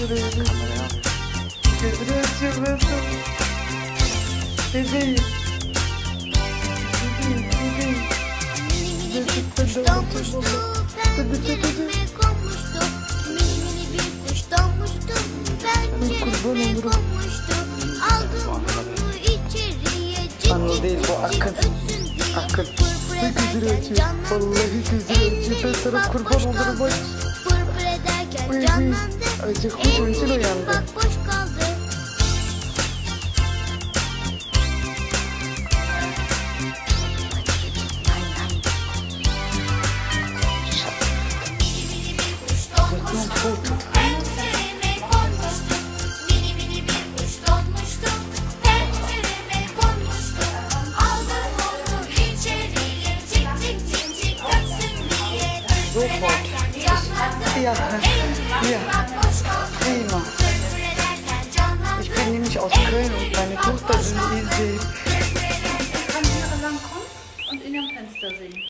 Kameraya. Gözünü açıyorsun. Bebeğim. Bebeğim, bebeğim. Mini mini bir kuş doğmuştu, pencereme konmuştu. Mini bir kuş doğmuştu, pencereme konmuştu. Aldım içeriye, Anıl değil, bu Akın. gözünü açıyor. Vallahi gözünü açıyor. Ben sana kurban olurum, bak. Pırpır ederken canlandı. Acık uykum için Ellerim uyandı. bak boş kaldı. Yakın Ja, ja, prima. Ich bin nämlich aus Köln und meine Tochter will ihn sehen. kann hier lang kommen und in ihrem Fenster sehen.